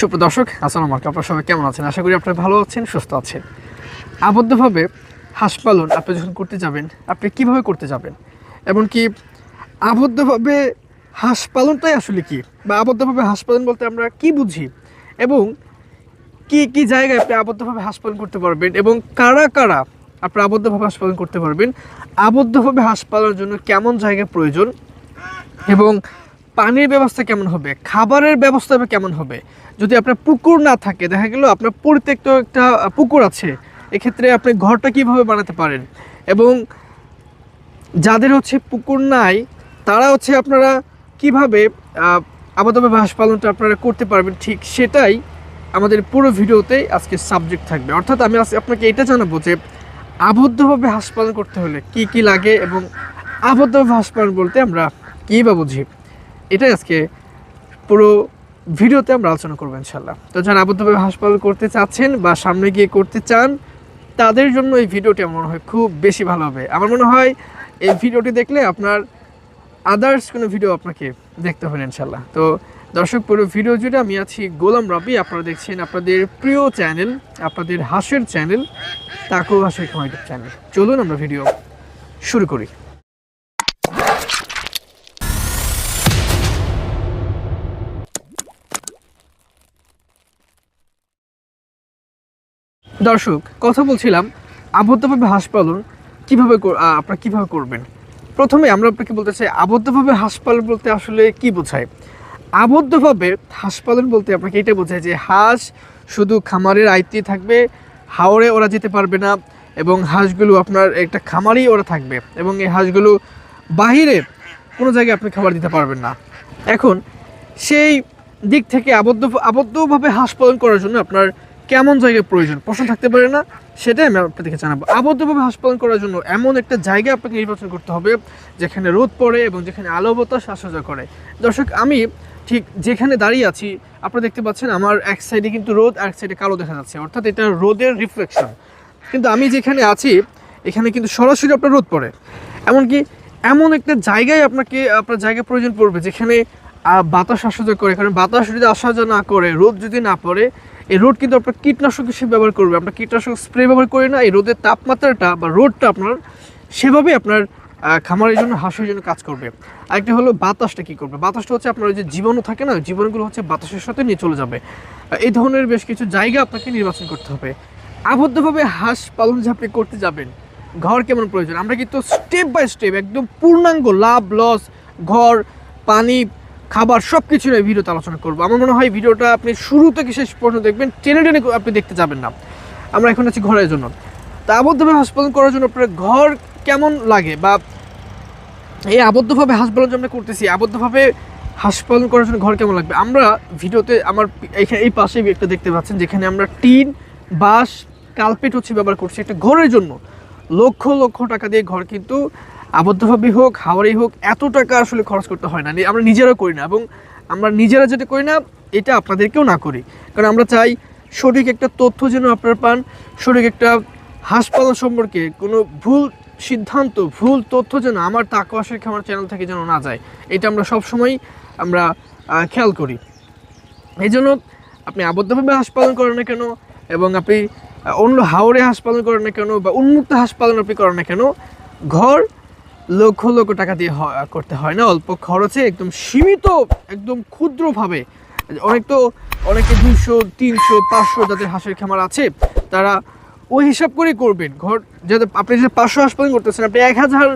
সুপ্রিয় দর্শক, আসসালামু আলাইকুম। আপনারা সবাই কেমন আছেন? আশা করি আপনারা ভালো আছেন, সুস্থ আছেন। আবদ্ধভাবে হাঁস পালন আপনি যখন করতে যাবেন, আপনি কীভাবে করতে যাবেন? এমনকি আবদ্ধভাবে হাঁস পালনটাই আসলে কি? বা আবদ্ধভাবে হাঁস পালন বলতে আমরা কি বুঝি? এবং কি কি জায়গায় আপনি আবদ্ধভাবে হাঁস পালন করতে পারবেন? এবং কারা কারা আপনি আবদ্ধভাবে হাঁস পালন করতে পারবেন? আবদ্ধভাবে হাঁস পালনের জন্য কেমন জায়গা প্রয়োজন? এবং পানির ব্যবস্থা কেমন হবে? খাবারের ব্যবস্থা কেমন হবে? যদি আপনার পুকুর না থাকে দেখা গেল আপনার পরিত্যক্ত একটা পুকুর আছে এক্ষেত্রে আপনি ঘরটা কীভাবে বানাতে পারেন? এবং যাদের হচ্ছে পুকুর নাই তারা হচ্ছে আপনারা কীভাবে আহ, আবদ্ধভাবে হাঁস পালনটা আপনারা করতে পারবেন ঠিক সেটাই আমাদের পুরো ভিডিওতে আজকে সাবজেক্ট থাকবে। অর্থাৎ আমি আজকে আপনাকে এটা জানাব যে আবদ্ধভাবে হাঁস পালন করতে হলে কি কি লাগে এবং আবদ্ধভাবে হাঁস পালন বলতে আমরা কী বা বুঝি? এটাই আজকে পুরো ভিডিওতে আমরা আলোচনা করব ইনশাল্লাহ তো যারা আবদ্ধভাবে হাঁস পালন করতে চাচ্ছেন বা সামনে গিয়ে করতে চান, তাদের জন্য এই ভিডিওটি আমার মনে হয় খুব বেশি ভালো হবে। আমার মনে হয় এই ভিডিওটি দেখলে আপনার আদার্স কোনো ভিডিও আপনাকে দেখতে হবে ইনশাল্লাহ তো দর্শক, পুরো ভিডিও জুড়ে আমি আছি গোলাম রবি আপনারা দেখছেন আপনাদের প্রিয় চ্যানেল, আপনাদের হাসের চ্যানেল তাকু হাসের ইউটিউব চ্যানেল। চলুন আমরা ভিডিও শুরু করি। দর্শক, কথা বলছিলাম আবদ্ধভাবে হাঁস পালন কীভাবে আপনারা কীভাবে করবেন? প্রথমে আমরা আপনাকে বলতে চাই, আবদ্ধভাবে হাঁস পালন বলতে আসলে কি বোঝায়? আবদ্ধভাবে হাঁস পালন বলতে আপনাকে এটা বোঝায় যে হাঁস শুধু খামারের আয়ত্তে থাকবে হাওড়ে ওরা যেতে পারবে না এবং হাঁসগুলো আপনার একটা খামারেই ওরা থাকবে এবং এই হাঁসগুলো বাহিরে কোনো জায়গায় আপনি খাবার দিতে পারবেন না। এখন সেই দিক থেকে আবদ্ধ, আবদ্ধভাবে হাঁস পালন করার জন্য আপনার কেমন জায়গায় প্রয়োজন, প্রশ্ন থাকতে পারে না, সেটাই আমি আপনাদেরকে জানাব। আবদ্ধভাবে হাঁস পালন করার জন্য এমন একটা জায়গা আপনাকে নির্বাচন করতে হবে, যেখানে রোদ পড়ে এবং যেখানে আলো বাতাস আসা করে। দর্শক, আমি ঠিক যেখানে দাঁড়িয়ে আছি, আপনারা দেখতে পাচ্ছেন আমার এক সাইডে কিন্তু রোদ এক সাইডে কালো দেখা যাচ্ছে। অর্থাৎ এটা রোদের রিফ্লেকশন। কিন্তু আমি যেখানে আছি, এখানে কিন্তু সরাসরি আপনার রোদ পড়ে। এমনকি এমন একটা জায়গায় আপনাকে, আপনার জায়গা প্রয়োজন পড়বে, যেখানে বাতাস আসা করে। কারণ বাতাস যদি আসা না করে, রোদ যদি না পড়ে এই রোড কিন্তু আপনার কীটনাশক হিসেবে ব্যবহার করবে। আমরা কীটনাশক স্প্রে ব্যবহার করি না, এই রোদের তাপমাত্রাটা বা রোদটা আপনার সেভাবে আপনার খামারের জন্য, হাঁসের জন্য কাজ করবে। আরেকটা হলো বাতাসটা কি করবে? বাতাসটা হচ্ছে আপনার যে জীবাণু থাকে না জীবাণুগুলো হচ্ছে বাতাসের সাথে নিয়ে চলে যাবে। এই ধরনের বেশ কিছু জায়গা আপনাকে নির্বাচন করতে হবে। আবদ্ধভাবে হাঁস পালন যে আপনি করতে যাবেন, ঘর কেমন প্রয়োজন? আমরা কিন্তু স্টেপ বাই স্টেপ একদম পূর্ণাঙ্গ লাভ লস ঘর, পানি খাবার সব কিছু নিয়ে ভিডিওতে আলোচনা করব। আমার মনে হয় ভিডিওটা আপনি শুরু থেকে শেষ পর্যন্ত দেখবেন, টেনে টেনে আপনি দেখতে যাবেন না। আমরা এখন আছি ঘরের জন্য। তা আবদ্ধভাবে হাঁস পালন করার জন্য আপনার ঘর কেমন লাগে? বা এই আবদ্ধভাবে হাঁস পালন যে আমরা করতেছি, আবদ্ধভাবে হাঁস পালন করার জন্য ঘর কেমন লাগবে? আমরা ভিডিওতে আমার এখানে এই পাশে একটা দেখতে পাচ্ছেন, যেখানে আমরা টিন, বাঁশ, কালপেট হচ্ছে ব্যবহার করছি একটা ঘরের জন্য। লক্ষ লক্ষ টাকা দিয়ে ঘর কিন্তু আবদ্ধভাবে হোক হাওয়ারেই হোক, এত টাকা আসলে খরচ করতে হয় না। আমরা নিজেরা করি না এবং আমরা নিজেরা যেটা করি না, এটা আপনাদেরকেও না করি। কারণ আমরা চাই সঠিক একটা তথ্য যেন আপনারা পান, সঠিক একটা হাসপাতাল সম্পর্কে কোনো ভুল সিদ্ধান্ত, ভুল তথ্য যেন আমার তাকওয়াশের আমার চ্যানেল থেকে যেন না যায়। এটা আমরা সবসময় আমরা খেয়াল করি। এই জন্য আপনি আবদ্ধভাবে হাঁস পালন করেন না কেন এবং আপনি অন্য হাওড়ে হাঁস পালন করেন না কেন বা উন্মুক্ত হাঁস পালন আপনি করেন না কেন, ঘর লক্ষ লক্ষ টাকা দিয়ে করতে হয় না। অল্প খরচে একদম সীমিত, একদম ক্ষুদ্রভাবে। অনেক তো, অনেকে দুশো তিনশো, পাঁচশো যাদের হাঁসের খামার আছে, তারা ওই হিসাব করে করবেন। ঘর যাতে আপনি যে পাঁচশো হাঁস করতেছেন, আপনি এক হাজার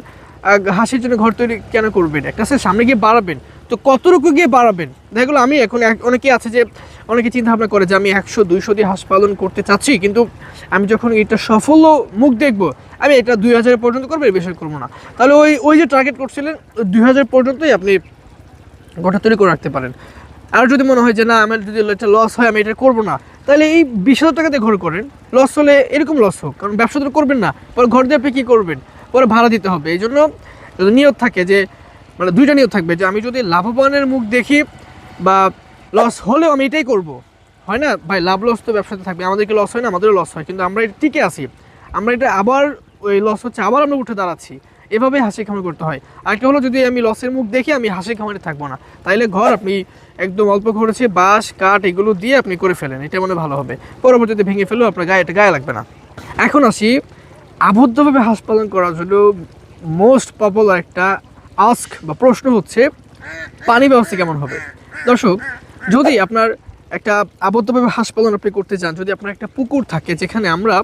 হাঁসের জন্য ঘর তৈরি কেন করবেন? একটা সামনে গিয়ে বাড়াবেন। তো কতটুকু গিয়ে বাড়াবেন? দেখা আমি এখন এক- অনেকে আছে যে, অনেকে চিন্তা ভাবনা করে যে আমি একশো, দুইশো দিয়ে হাঁস পালন করতে চাচ্ছি, কিন্তু আমি যখন এটা সফল মুখ দেখব, আমি এটা দুই হাজার পর্যন্ত করব, এর বেশি করব না। তাহলে ওই ওই যে টার্গেট করছিলেন, দুই হাজার পর্যন্তই আপনি গোটা তৈরি করে রাখতে পারেন। আর যদি মনে হয় যে, না, আমার যদি এটা লস হয়, আমি এটা করব না, তাহলে এই বিশ হাজার টাকা দিয়ে ঘর করেন। লস হলে এরকম লস হোক, কারণ ব্যবসা তো করবেন না। পরে ঘর দিয়ে আপনি কী করবেন? পরে ভাড়া দিতে হবে। এই জন্য নিয়ত থাকে যে মানে দুইটা নিয়ত থাকবে যে আমি যদি লাভবানের মুখ দেখি বা লস হলেও আমি এটাই করব। হয় না? ভাই, লাভ লস তো ব্যবসাতে থাকবে। আমাদেরকে লস হয় না, আমাদেরও লস হয়। কিন্তু আমরা এটা টিকে আসি আমরা এটা আবার ওই লস হচ্ছে, আবার আমরা উঠে দাঁড়াচ্ছি। এভাবে হাসি খামার করতে হয়। আরেকটা হলো, যদি আমি লসের মুখ দেখি, আমি হাসি খামারে থাকব না। তাইলে ঘর আপনি একদম অল্প খরচে বাঁশ, কাঠ এগুলো দিয়ে আপনি করে ফেলেন। এটা মনে ভালো হবে। পরবর্তীতে ভেঙে ফেলেও আপনার গায়ে, এটা গায়ে লাগবে না। এখন আসি, আবদ্ধভাবে হাঁস পালন করার জন্য মোস্ট পপুলার একটা আস্ক বা প্রশ্ন হচ্ছে, পানি ব্যবস্থা কেমন হবে? দর্শক, যদি আপনার একটা আবদ্ধভাবে হাঁস আপনি করতে চান, যদি আপনার একটা পুকুর থাকে যেখানে আমরা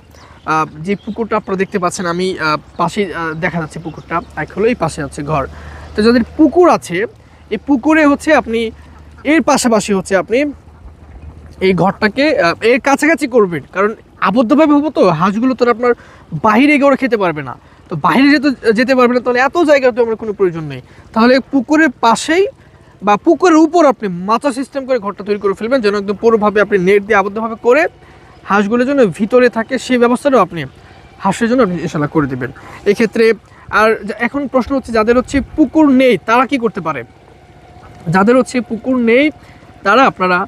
যে পুকুরটা আপনারা দেখতে পাচ্ছেন, আমি পাশে দেখা যাচ্ছে পুকুরটা, এক হলো এই পাশে আছে ঘর। তো যাদের পুকুর আছে, এই পুকুরে হচ্ছে আপনি, এর পাশাপাশি হচ্ছে আপনি এই ঘরটাকে এর কাছাকাছি করবেন। কারণ আবদ্ধভাবে হব তো, হাঁসগুলো তো আপনার গিয়ে ওরা খেতে পারবে না। তো বাইরে যেতে যেতে পারবে না তাহলে এত জায়গা তো আমার কোনো প্রয়োজন নেই। তাহলে পুকুরের পাশেই বা পুকুরের উপর আপনি মাচা সিস্টেম করে ঘরটা তৈরি করে ফেলবেন যেন একদম পুরোভাবে আপনি নেট দিয়ে আবদ্ধভাবে করে হাঁসগুলোর জন্য ভিতরে থাকে সেই ব্যবস্থাটাও আপনি হাঁসের জন্য আপনি ইনশাল্লাহ করে দেবেন। এক্ষেত্রে আর এখন প্রশ্ন হচ্ছে যাদের হচ্ছে পুকুর নেই তারা কি করতে পারে? যাদের হচ্ছে পুকুর নেই তারা আপনারা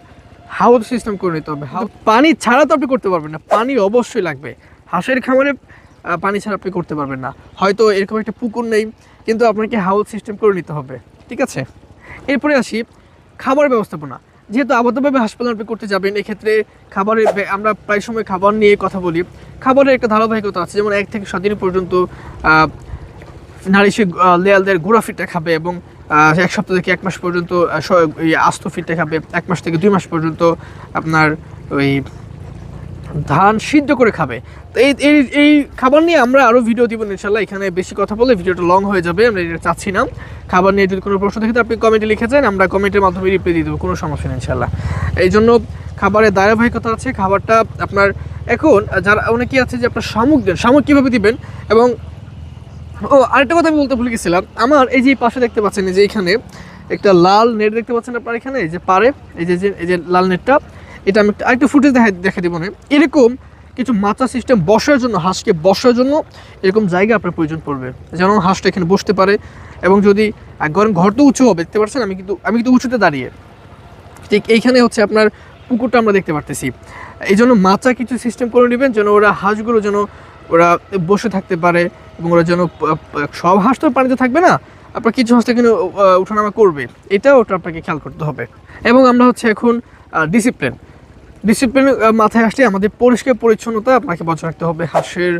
হাউস সিস্টেম করে নিতে হবে। পানি ছাড়া তো আপনি করতে পারবেন না পানি অবশ্যই লাগবে। হাঁসের খামারে পানি ছাড়া আপনি করতে পারবেন না। হয়তো এরকম একটা পুকুর নেই, কিন্তু আপনাকে হাউস সিস্টেম করে নিতে হবে, ঠিক আছে? এরপরে আসি, খাবার ব্যবস্থাপনা। যেহেতু আবদ্ধভাবে হাসপাতাল আপনি করতে যাবেন, এক্ষেত্রে খাবারের আমরা প্রায় সময় খাবার নিয়ে কথা বলি। খাবারের একটা ধারাবাহিকতা আছে, যেমন এক থেকে সাত দিন পর্যন্ত নারী সে লেয়ালদের গুঁড়া ফিটটা খাবে এবং এক সপ্তাহ থেকে এক মাস পর্যন্ত আস্ত ফিটটা খাবে। এক মাস থেকে দুই মাস পর্যন্ত আপনার ওই ধান সিদ্ধ করে খাবে। তো এই এই এই খাবার নিয়ে আমরা আরও ভিডিও দিব ইনশাল্লাহ। এখানে বেশি কথা বলে ভিডিওটা লং হয়ে যাবে, আমরা এটা চাচ্ছি না। খাবার নিয়ে যদি কোনো প্রশ্ন থাকে আপনি কমেন্টে লিখেছেন, আমরা কমেন্টের মাধ্যমে রিপ্লাই দিয়ে দেবো, কোনো সমস্যা নেই ইনশাল্লাহ। এই জন্য খাবারের ধারাবাহিকতা আছে, খাবারটা আপনার এখন, যারা, অনেকে আছে যে আপনার শামুক দেন, শামুক কীভাবে দিবেন? এবং, ও, আরেকটা কথা আমি বলতে ভুলে গেছিলাম। আমার এই যে পাশে দেখতে পাচ্ছেন যে এখানে একটা লাল নেট দেখতে পাচ্ছেন আপনার এখানে? এই যে পারে এই যে- এই যে লাল নেটটা এটা আমি আরেকটু ফুটেজ দেখা দেখা দিব না এরকম কিছু মাচা সিস্টেম বসার জন্য হাঁসকে বসার জন্য এরকম জায়গা আপনার প্রয়োজন পড়বে। যেন হাঁসটা এখানে বসতে পারে এবং যদি একবার ঘর তো উঁচু হবে দেখতে পাচ্ছেন আমি কিন্তু আমি কিন্তু উঁচুতে দাঁড়িয়ে। ঠিক এইখানে হচ্ছে আপনার পুকুরটা আমরা দেখতে পারতেছি। এই জন্য মাচা কিছু সিস্টেম করে নেবেন যেন ওরা হাঁসগুলো যেন ওরা বসে থাকতে পারে এবং ওরা যেন সব হাঁস তো পানিতে থাকবে না। আপনার কিছু হাঁস তো এখানে আহ, করবে। এটাও ওটা আপনাকে খেয়াল করতে হবে। এবং আমরা হচ্ছে এখন ডিসিপ্লিন ডিসিপ্লিন মাথায় আসলে আমাদের পরিষ্কার পরিচ্ছন্নতা আপনাকে বজায় রাখতে হবে। হাঁসের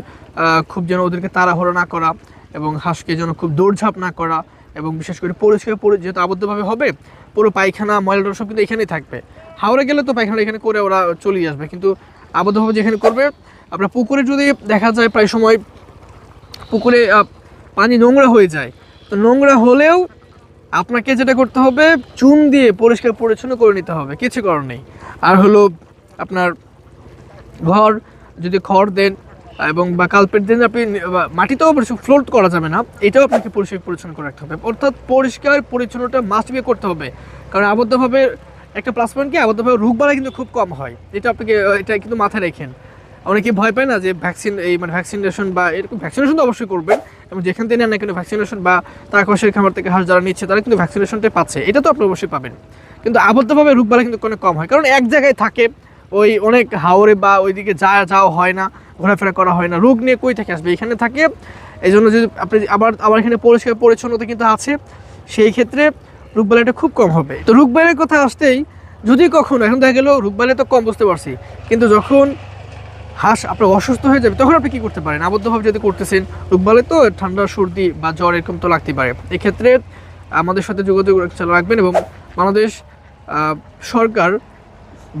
খুব যেন ওদেরকে তাড়াহুড়ো না করা এবং হাঁসকে যেন খুব দৌড়ঝাঁপ না করা এবং বিশেষ করে পরিষ্কার পরি, যেহেতু আবদ্ধভাবে হবে, পুরো পায়খানা, ময়লা সব কিন্তু এখানেই থাকবে। হাওড়ে গেলে তো পায়খানা এখানে করে ওরা চলেই আসবে, কিন্তু আবদ্ধভাবে যেখানে করবে আপনার পুকুরে যদি দেখা যায় প্রায় সময় পুকুরে পানি নোংরা হয়ে যায়, তো নোংরা হলেও আপনাকে যেটা করতে হবে, চুন দিয়ে পরিষ্কার পরিচ্ছন্ন করে নিতে হবে, কিছু করার নেই। আর হলো আপনার ঘর যদি খড় দেন এবং বা কালপেট দেন, আপনি মাটিতেও ফ্লোট করা যাবে না, এটাও আপনাকে পরিষ্কার পরিচ্ছন্ন করে রাখতে হবে। অর্থাৎ পরিষ্কার পরিচ্ছন্নটা মাস্ট বি করতে হবে। কারণ আবদ্ধভাবে একটা প্লাস পয়েন্ট কি, আবদ্ধভাবে রোগ বাড়া কিন্তু খুব কম হয়। এটা আপনাকে, এটা কিন্তু মাথায় রেখেন। অনেকে ভয় পায় না যে ভ্যাকসিন এই মানে ভ্যাকসিনেশন বা এরকম ভ্যাকসিনেশন তো অবশ্যই করবেন এবং যেখান থেকে না কেন ভ্যাকসিনেশন বা তার কষের খামার থেকে হাঁস যারা নিচ্ছে, তারা কিন্তু ভ্যাকসিনেশনটা পাচ্ছে। এটা তো আপনি অবশ্যই পাবেন। কিন্তু আবদ্ধভাবে রোগ বাড়া কিন্তু অনেক কম হয়। কারণ এক জায়গায় থাকে, ওই অনেক হাওরে বা ওইদিকে যা যাওয়া হয় না, ঘোরাফেরা করা হয় না। রোগ নিয়ে কই থেকে আসবে? এখানে থাকে এই জন্য যদি আপনি আবার আবার এখানে পরিষ্কার পরিচ্ছন্নতা কিন্তু আছে, সেই ক্ষেত্রে রোগবালাইটা খুব কম হবে। তো রোগবালাইয়ের কথা আসতেই, যদি কখনো, এখন দেখা গেল রোগবালাই তো কম, বুঝতে পারছি। কিন্তু যখন হাঁস আপনার অসুস্থ হয়ে যাবে, তখন আপনি কি করতে পারেন? আবদ্ধভাবে যদি করতেছেন, রোগবালাই তো ঠান্ডা, সর্দি বা জ্বর এরকম তো লাগতে পারে। এক্ষেত্রে আমাদের সাথে যোগাযোগ চালু রাখবেন এবং বাংলাদেশ সরকার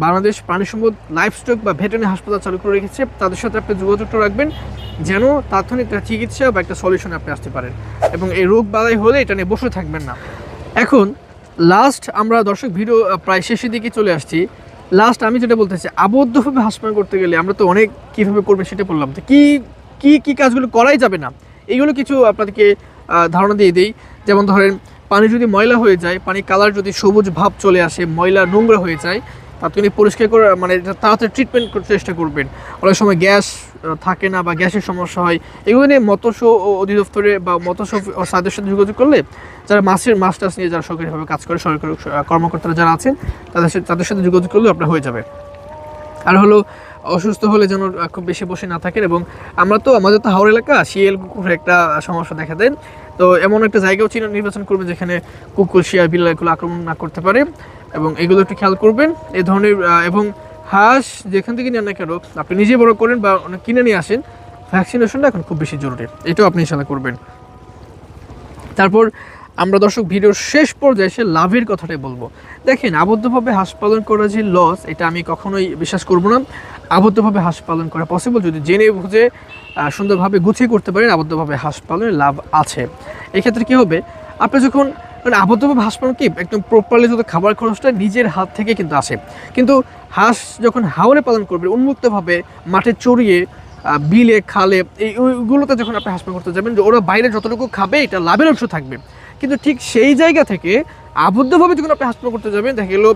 বাংলাদেশ প্রাণী সম্পদ লাইফ স্টক বা ভেটেরিনারি হাসপাতাল চালু করে রেখেছে। তাদের সাথে আপনি যোগাযোগটা রাখবেন, যেন তাৎক্ষণিক চিকিৎসা বা একটা সলিউশন আপনি আসতে পারেন। এবং এই রোগ বালাই হলে এটা নিয়ে বসে থাকবেন না। এখন লাস্ট আমরা দর্শক ভিডিও প্রায় শেষের দিকে চলে আসছি। লাস্ট আমি যেটা বলতেছি আবদ্ধভাবে হাসপাতাল করতে গেলে আমরা তো অনেক কীভাবে করবে সেটা বললাম। তো কী কী কী কাজগুলো করাই যাবে না? এইগুলো কিছু আপনাদেরকে ধারণা দিয়ে দিই। যেমন ধরেন, পানি যদি ময়লা হয়ে যায় পানি কালার যদি সবুজ ভাব চলে আসে, ময়লা নোংরা হয়ে যায় তাৎক্ষণিক পরিষ্কার করে মানে তাড়াতাড়ি ট্রিটমেন্ট করতে চেষ্টা করবেন। অনেক সময় গ্যাস থাকে না বা গ্যাসের সমস্যা হয়। এগুলো নিয়ে মৎস্য অধিদপ্তরে বা মৎস্য সাদের সাথে যোগাযোগ করলে যারা মাছের মাছ টাছ নিয়ে যারা সরকারিভাবে কাজ করে, সরকারি কর্মকর্তারা যারা আছেন, তাদের সাথে তাদের সাথে যোগাযোগ করলে আপনার হয়ে যাবে। আর হলো, অসুস্থ হলে যেন খুব বেশি বসে না থাকেন এবং আমরা তো, আমাদের তো হাওড় এলাকা, শিয়াল কুকুর একটা সমস্যা দেখা দেন। তো এমন একটা জায়গাও চিহ্ন নির্বাচন করবে যেখানে কুকুর, শিয়াল, বিড়াল এগুলো আক্রমণ না করতে পারে। এবং এগুলো একটু খেয়াল করবেন। এ ধরনের এবং হাঁস যেখান থেকে নেন না কেন, আপনি নিজে বড় করেন বা অনেক কিনে নিয়ে আসেন ভ্যাকসিনেশনটা এখন খুব বেশি জরুরি। এটাও আপনি ইনশাল্লাহ করবেন। তারপর আমরা দর্শক, ভিডিওর শেষ পর্যায়ে এসে লাভের কথাটাই বলব। দেখেন, আবদ্ধভাবে হাঁস পালন করা যে লস এটা আমি কখনোই বিশ্বাস করব না। আবদ্ধভাবে হাঁস পালন করা পসিবল যদি জেনে বুঝে সুন্দরভাবে গুছিয়ে করতে পারেন, আবদ্ধভাবে হাঁস পালনের লাভ আছে। এক্ষেত্রে কি হবে? আপনি যখন মানে আবদ্ধভাবে হাঁস পালন কি? একদম প্রপারলি যত খাবার খরচটা নিজের হাত থেকে কিন্তু আসে। কিন্তু হাঁস যখন হাওরে পালন করবে, উন্মুক্তভাবে মাঠে চড়িয়ে বিলে, খালে, এই ওইগুলোতে যখন আপনি হাঁস পালন করতে যাবেন, যে ওরা বাইরে যতটুকু খাবে, এটা লাভের অংশ থাকবে। কিন্তু ঠিক সেই জায়গা থেকে আবদ্ধভাবে যখন আপনি হাঁস করতে যাবেন, দেখা গেলো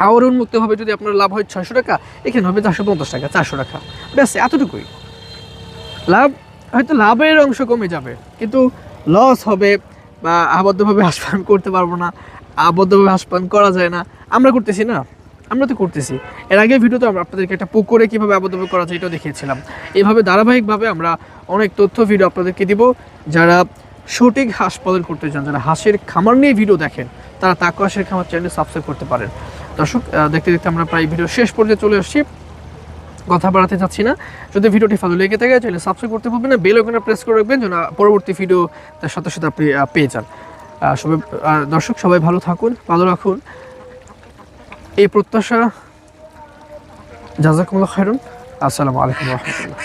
হাওয়ার উন্মুক্তভাবে যদি আপনার লাভ হয় ছয়শো টাকা, এখানে হবে চারশো পঞ্চাশ টাকা, চারশো টাকা। ব্যাস, এতটুকুই। লাভ, হয়তো লাভের অংশ কমে যাবে, কিন্তু লস হবে বা আবদ্ধভাবে হাঁস পালন করতে পারব না, আবদ্ধভাবে হাঁস পালন করা যায় না। আমরা করতেছি না, আমরা তো করতেছি। এর আগে ভিডিওতে আমরা আপনাদেরকে একটা পুকুরে কীভাবে আবদ্ধভাবে করা যায় এটাও দেখিয়েছিলাম। এইভাবে ধারাবাহিকভাবে আমরা অনেক তথ্য ভিডিও আপনাদেরকে দিব। যারা সঠিক হাঁস পালন করতে চান, যারা হাঁসের খামার নিয়ে ভিডিও দেখেন, তারা তাকু হাঁসের খামার চ্যানেল সাবস্ক্রাইব করতে পারেন। দর্শক দেখতে দেখতে আমরা প্রায় ভিডিও শেষ পর্যায়ে চলে আসছি। কথা বাড়াতে চাচ্ছি না। যদি ভিডিওটি ভালো লেগে থাকে, তাহলে সাবস্ক্রাইব করতে ভুলবেন না বেল ওখানে প্রেস করে রাখবেন যেন পরবর্তী ভিডিও তার সাথে সাথে আপনি পেয়ে যান। সবাই দর্শক, সবাই ভালো থাকুন, ভালো রাখুন। এই প্রত্যাশা, জাজাকুমুল্লাহ খায়রুন। আসসালামু আলাইকুম রহমতুল্লাহ।